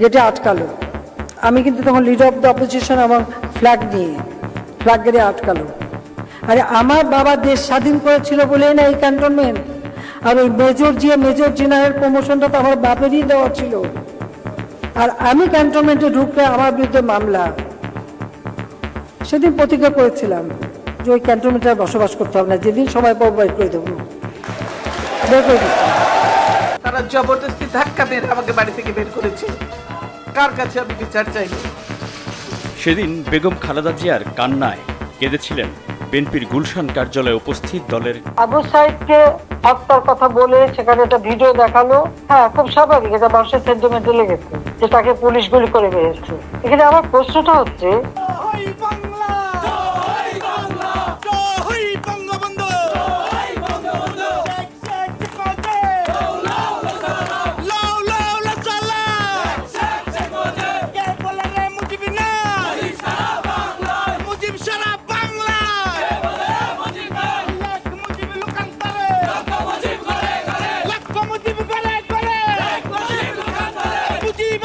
যেটা আটকালো। আমি কিন্তু তখন লিডার অফ দ্য অপোজিশন এবং ফ্ল্যাগ নিয়ে ফ্ল্যাগ গেড়ে আটকালো। আরে আমার বাবা দেশ স্বাধীন করেছিল বলেই না এই ক্যান্টনমেন্ট আর ওই মেজর জিয়া মেজর জেনারেল প্রমোশনটা তো আমার বাপেরই দেওয়া ছিল। আর আমি ক্যান্টনমেন্টে ঢুকলে আমার বিরুদ্ধে মামলা। সেদিন প্রতিজ্ঞা করেছিলাম যে ওই ক্যান্টনমেন্টে বসবাস করতে হবে না, যেদিন সবাই বের করে দেবো তারা জবরদস্তি ধাক্কা মেরে আমাকে বাড়ি থেকে বের করেছে। কার কাছে আমি বিচার চাই সেদিন বেগম খালেদা জিয়ার কান্নায় কেঁদেছিলেন বিএনপির গুলশান কার্যালয়ে উপস্থিত দলের আবু সাইদকে হত্যার কথা বলে সেখানে একটা ভিডিও দেখাল। হ্যাঁ খুব স্বাভাবিক এটা মানুষের সেন্টিমেন্টে লেগেছে যে তাকে পুলিশ গুলি করে মেরেছে। এখানে আমার প্রশ্নটা হচ্ছে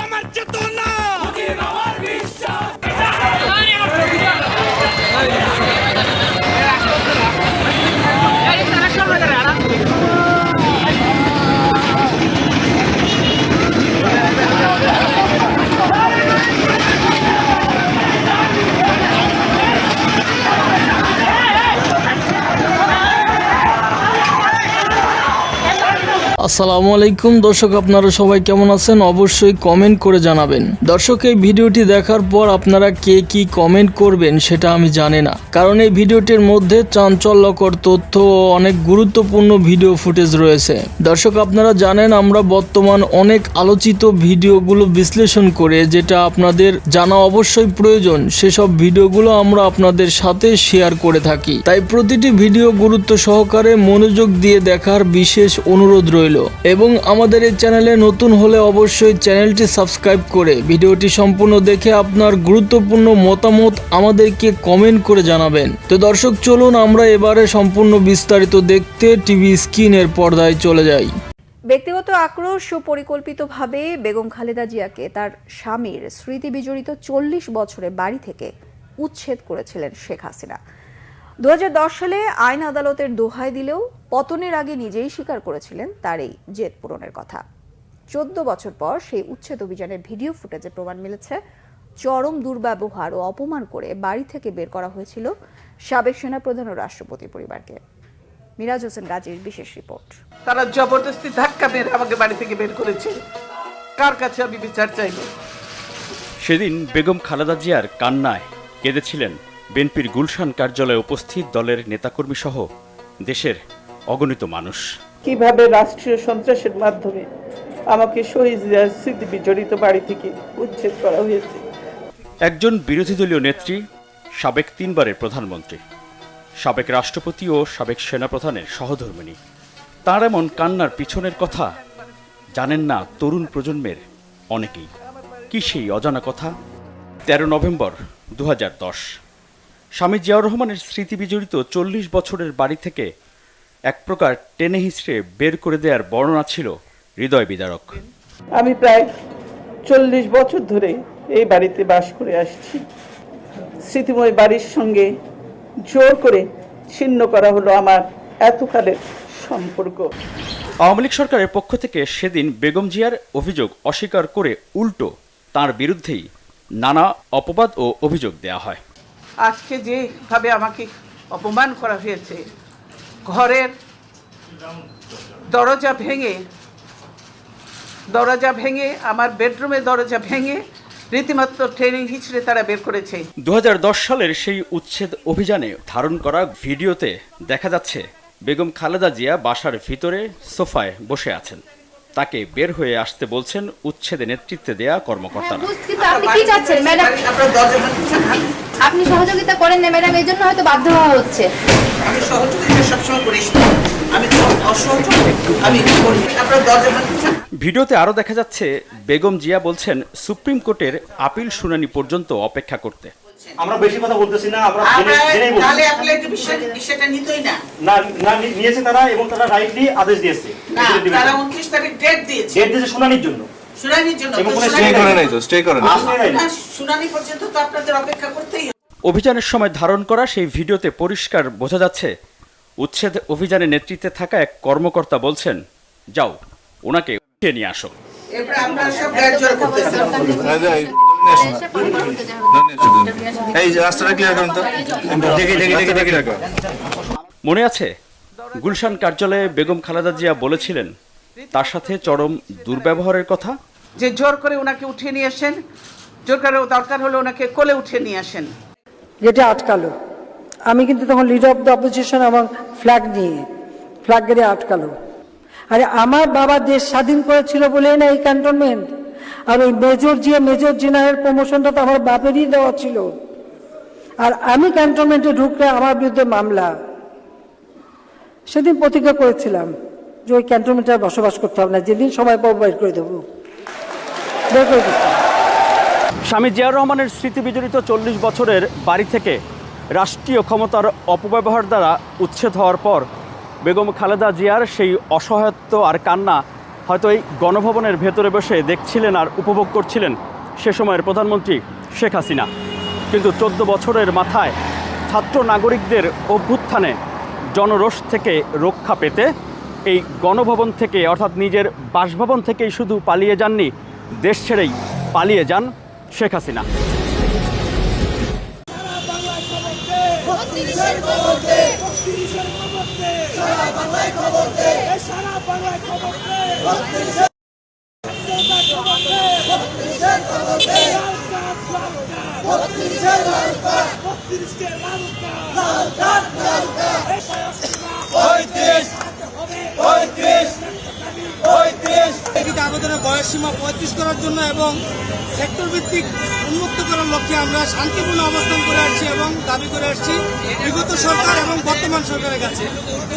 సమర్చతో আসসালামু আলাইকুম। দর্শক, আপনারা সবাই কেমন আছেন? অবশ্যই কমেন্ট করে জানাবেন। দর্শক, এই ভিডিওটি দেখার পর আপনারা কে কি কমেন্ট করবেন সেটা আমি জানি না। কারণ এই ভিডিওটির মধ্যে চাঞ্চল্যকর তথ্য ও অনেক গুরুত্বপূর্ণ ভিডিও ফুটেজ রয়েছে। দর্শক, আপনারা জানেন, আমরা বর্তমান অনেক আলোচিত ভিডিওগুলো বিশ্লেষণ করে যেটা আপনাদের জানা অবশ্যই প্রয়োজন। সেসব ভিডিওগুলো আমরা আপনাদের সাথে শেয়ার করে থাকি। তাই প্রতিটি ভিডিও গুরুত্ব সহকারে মনোযোগ দিয়ে দেখার বিশেষ অনুরোধ রইল। এবং আমাদের এই চ্যানেলে নতুন হলে অবশ্যই চ্যানেলটি সাবস্ক্রাইব করে ভিডিওটি সম্পূর্ণ দেখে আপনার গুরুত্বপূর্ণ মতামত আমাদেরকে কমেন্ট করে জানাবেন। তো দর্শক, চলুন আমরা এবারে সম্পূর্ণ বিস্তারিত দেখতে টিভি স্ক্রিনের পর্দায় চলে যাই। ব্যক্তিগত আক্রোশ ও পরিকল্পিতভাবে বেগম খালেদা জিয়াকে তার স্বামীর স্মৃতি বিজড়িত চল্লিশ বছরে বাড়ি থেকে উচ্ছেদ করেছিলেন শেখ হাসিনা। দু হাজার দশ সালে আইন আদালতের দোহাই দিলেও পতনের আগে নিজেই স্বীকার করেছিলেন তার এই জেদ পূরণের কথা। চোদ্দ বছর পর সেই উচ্ছেদ অভিযানের ভিডিও ফুটেজে প্রমাণ মিলেছে। চরম দুর্ব্যবহার ও অপমান করে বাড়ি থেকে বের করা হয়েছিল সাবেক সেনাপ্রধান ও রাষ্ট্রপতি পরিবারকে। মিরাজ হোসেন গাজীর বিশেষ রিপোর্ট। তারা জবরদস্তি ধাক্কা মেরে আমাকে বাড়ি থেকে বের করেছে। কার কাছে আমি বিচার চাইব? সেদিন বেগম খালেদা জিয়ার কান্নায় কেঁদেছিলেন বিএনপির গুলশান কার্যালয়ে উপস্থিত দলের নেতাকর্মী সহ দেশের অগণিত মানুষ। কীভাবে রাষ্ট্রীয় সন্ত্রাসের মাধ্যমে আমাকে শহীদ স্মৃতি বিজড়িত বাড়ি থেকে উচ্ছেদ করা হয়েছে? একজন বিরোধী দলীয় নেত্রী সাবেক তিনবারের প্রধানমন্ত্রী সাবেক রাষ্ট্রপতি ও সাবেক সেনাপ্রধানের সহধর্মিণী। তাঁর এমন কান্নার পিছনের কথা জানেন না তরুণ প্রজন্মের অনেকেই। কি সেই অজানা কথা? তেরো নভেম্বর দু হাজার দশ। স্বামী জিয়াউর রহমানের স্মৃতি বিজড়িত চল্লিশ বছরের বাড়ি থেকে এক প্রকার টেনে হিসড়ে বের করে দেওয়ার বর্ণনা ছিল হৃদয় বিদারক। আমি প্রায় চল্লিশ বছর ধরে এই বাড়িতে বাস করে আসছি। স্মৃতিময় বাড়ির সঙ্গে জোর করে ছিন্ন করা হলো আমার এতকালের সম্পর্ক। আওয়ামী লীগ সরকারের পক্ষ থেকে সেদিন বেগম জিয়ার অভিযোগ অস্বীকার করে উল্টো তার বিরুদ্ধেই নানা অপবাদ ও অভিযোগ দেয়া হয়। আজকে যেভাবে আমাকে অপমান করা হয়েছে ঘরের দরজা ভেঙে দরজা ভেঙে আমার বেডরুমের দরজা ভেঙে রীতিমাত্র ট্রেনিং হিচড়ে তারা বের করেছে। দু হাজার দশ সালের সেই উচ্ছেদ অভিযানে ধারণ করা ভিডিওতে দেখা যাচ্ছে বেগম খালেদা জিয়া বাসার ভিতরে সোফায় বসে আছেন। তাকে বের হয়ে আসতে বলছেন উচ্ছেদে নেতৃত্বে দেয়া কর্মকর্তারা। কিন্তু আপনি সহযোগিতা করেন না ম্যাডাম এই জন্য হয়তো বাধ্য হওয়া হচ্ছে। আমি সহযোগিতা সবসময় করিস আমি তো অসহযোগ আমি করি। আপনার দরজা ভিডিওতে আরও দেখা যাচ্ছে বেগম জিয়া বলছেন সুপ্রিম কোর্টের আপিল শুনানি পর্যন্ত অপেক্ষা করতে। আমরা বেশি কথা বলতেছি না আমরা আমরা জেনে- জেনেই বলছি। তাহলে আপনি একটু বিষয় বিষয়টা নিতই না। না না নিয়েছে তারা এবং তারা রাইটলি আদেশ দিয়েছে। না তারা উনত্রিশ তারিখ ডেট দিয়েছে। ডেট দিয়েছে শুনানির জন্য। শুনানির জন্য এবং কোনো স্টে করে নাই তো স্টে করে নাই। না, শুনানি পর্যন্ত তো আপনাদের অপেক্ষা করতেই হবে। অভিযানের সময় ধারণ করা সেই ভিডিওতে পরিষ্কার বোঝা যাচ্ছে উচ্ছেদ অভিযানের নেতৃত্বে থাকা এক কর্মকর্তা বলছেন যাও ওনাকে উঠিয়ে নিয়ে আসো। মনে আছে গুলশান কার্যালয়ে বেগম খালেদা জিয়া বলেছিলেন তার সাথে চরম দুর্ব্যবহারের কথা। যে জোর করে ওনাকে উঠিয়ে নিয়ে আসেন জোর করে দরকার হলে ওনাকে কোলে উঠিয়ে নিয়ে আসেন। গেটে আটকালো। আমি কিন্তু তখন লিডার অফ দ্য অপোজিশন এবং ফ্ল্যাগ নিয়ে ফ্ল্যাগ গেটে আটকালো। আরে আমার বাবা দেশ স্বাধীন করেছিল বলেই না এই ক্যান্টনমেন্ট আর ওই মেজর জিয়া মেজর জেনারেল প্রমোশনটা তো আমার বাপেরই দেওয়া ছিল। আর আমি ক্যান্টনমেন্টে ঢুকলে আমার বিরুদ্ধে মামলা। সেদিন প্রতিজ্ঞা করেছিলাম যে ওই ক্যান্টনমেন্টে বসবাস করতে হবে না, যেদিন সবাই বের করে দেবো। বের করে দিচ্ছি। স্বামী জিয়াউর রহমানের স্মৃতি বিজড়িত চল্লিশ বছরের বাড়ি থেকে রাষ্ট্রীয় ক্ষমতার অপব্যবহার দ্বারা উচ্ছেদ হওয়ার পর বেগম খালেদা জিয়ার সেই অসহায়ত্ব আর কান্না হয়তো এই গণভবনের ভেতরে বসে দেখছিলেন আর উপভোগ করছিলেন সে সময়ের প্রধানমন্ত্রী শেখ হাসিনা। কিন্তু চোদ্দ বছরের মাথায় ছাত্র নাগরিকদের অভ্যুত্থানে জনরোষ থেকে রক্ষা পেতে এই গণভবন থেকে অর্থাৎ নিজের বাসভবন থেকেই শুধু পালিয়ে যাননি, দেশ ছেড়েই পালিয়ে যান শেখ হাসিনা। আবেদনের বয়স সীমা পঁয়ত্রিশ করার জন্য এবং সেক্টর ভিত্তিক উন্মুক্ত করার লক্ষ্যে আমরা শান্তিপূর্ণ অবস্থান করে আসছি এবং দাবি করে আসছি, বিগত সরকার এবং বর্তমান সরকারের কাছে।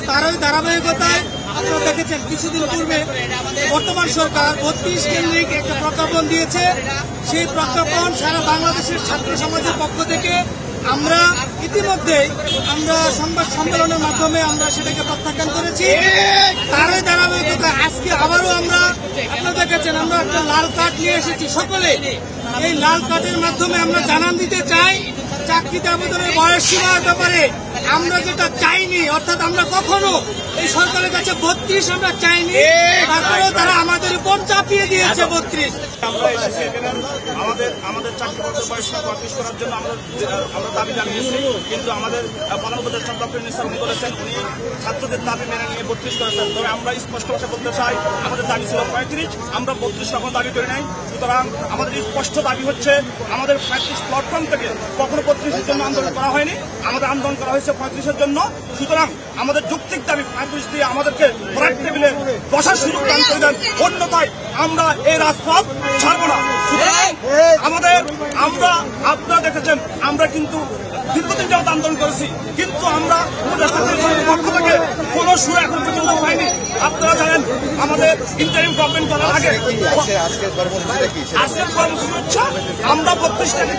তো ওই ধারাবাহিকতায় আপনারা দেখেছেন, কিছুদিন পূর্বে বর্তমান সরকার বত্রিশ কেন্দ্রিক একটা প্রজ্ঞাপন দিয়েছে। সেই প্রজ্ঞাপন সারা বাংলাদেশের ছাত্র সমাজের পক্ষ থেকে আমরা ইতিমধ্যে আমরা সংবাদ সম্মেলনের মাধ্যমে আমরা সেটাকে প্রত্যাখ্যান করেছি। তারই ধারাবাহিকতা আজকে আবারও আমরা আপনারা দেখেছেন আমরা একটা লাল কার্ড নিয়ে এসেছি। সকলে এই লাল কার্ডের মাধ্যমে আমরা জানান দিতে চাই, চাকরিতে আবেদনের বয়স সীমার ব্যাপারে আমরা যেটা চাইনি, অর্থাৎ আমরা কখনো এই সরকারের কাছে বত্রিশ আমরা চাইনি। তারপরেও তারা আমাদের উপর চাপিয়ে দিয়েছে আমরা আমাদের দাবি বত্রিশ স্পষ্ট দাবি করি নাই। সুতরাং আমাদের স্পষ্ট দাবি হচ্ছে, আমাদের পঁয়ত্রিশ প্ল্যাটফর্ম থেকে কখনো বত্রিশের জন্য আন্দোলন করা হয়নি, আমাদের আন্দোলন করা হয়েছে পঁয়ত্রিশের জন্য। সুতরাং আমাদের যৌক্তিক দাবি পঁয়ত্রিশ দিয়ে আমাদেরকে বসার করে দেন। অন্যথায় আমরা এই রাজপথ ছাড়বো না। আমাদের আমরা আপনারা দেখেছেন আমরা কিন্তু দীর্ঘদিন যাবত আন্দোলন করেছি। কিন্তু আমরা পক্ষ থেকে কোনো সুর এখন পর্যন্ত পাইনি। আপনারা জানেন আমাদের ইন্টারিম গভর্নমেন্ট করার আগে আজকের কর্মসূচি হচ্ছে আমরা বত্রিশটাকে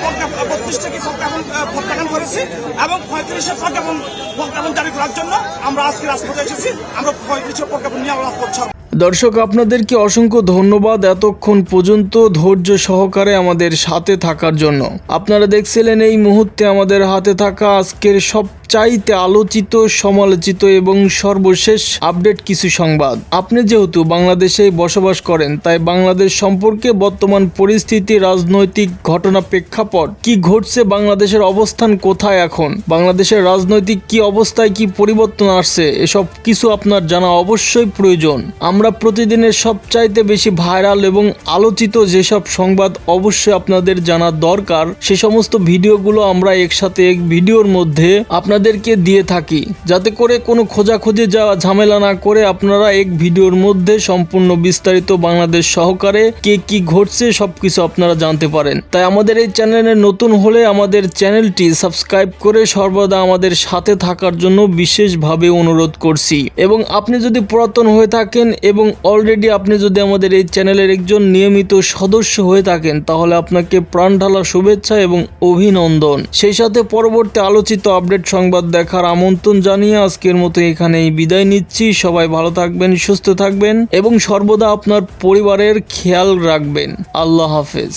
বত্রিশটাকে প্রজ্ঞাপন প্রত্যাখ্যান করেছি এবং পঁয়ত্রিশের প্রজ্ঞাপন প্রজ্ঞাপন জারি করার জন্য আমরা আজকে রাজপথে এসেছি। আমরা পঁয়ত্রিশের প্রজ্ঞাপন নিয়ে আমরা রাজপথ ছাড়বো দর্শক, আপনাদেরকে অসংখ্য ধন্যবাদ এতক্ষণ পর্যন্ত ধৈর্য সহকারে আমাদের সাথে থাকার জন্য। আপনারা দেখছিলেন এই মুহূর্তে আমাদের হাতে থাকা আজকের সবচাইতে আলোচিত, সমালোচিত এবং সর্বশেষ আপডেট কিছু সংবাদ। আপনি যেহেতু বাংলাদেশে বসবাস করেন, তাই বাংলাদেশ সম্পর্কে বর্তমান পরিস্থিতি, রাজনৈতিক ঘটনা প্রেক্ষাপট, কি ঘটছে, বাংলাদেশের অবস্থান কোথায় এখন, বাংলাদেশের রাজনৈতিক কি অবস্থায়, কি পরিবর্তন আসছে, এসব কিছু আপনার জানা অবশ্যই প্রয়োজন। আমরা প্রতিদিনের সবচাইতে বেশি ভাইরাল এবং আলোচিত যেসব সংবাদ অবশ্যই আপনাদের জানা দরকার, সে সমস্ত ভিডিওগুলো আমরা একসাথে এক ভিডিওর মধ্যে আপনাদেরকে দিয়ে থাকি। যাতে করে কোনো খোঁজাখুঁজি যাওয়া ঝামেলা না করে আপনারা এক ভিডিওর মধ্যে সম্পূর্ণ বিস্তারিত বাংলাদেশ সহকারে কে কি ঘটছে সবকিছু আপনারা জানতে পারেন। তাই আমাদের এই চ্যানেলে নতুন হলে আমাদের চ্যানেলটি সাবস্ক্রাইব করে সর্বদা আমাদের সাথে থাকার জন্য বিশেষভাবে অনুরোধ করছি। এবং আপনি যদি পুরাতন হয়ে থাকেন এবং অলরেডি আপনি যদি আমাদের এই চ্যানেলের একজন নিয়মিত সদস্য হয়ে থাকেন, তাহলে আপনাকে প্রাণ ঢালা শুভেচ্ছা এবং অভিনন্দন। সেই সাথে পরবর্তী আলোচিত আপডেট সংবাদ সংবাদ দেখার আমন্ত্রণ জানিয়ে আজকের মতো এখানেই বিদায় নিচ্ছি। সবাই ভালো থাকবেন, সুস্থ থাকবেন এবং সর্বদা আপনার পরিবারের খেয়াল রাখবেন। আল্লাহ হাফেজ।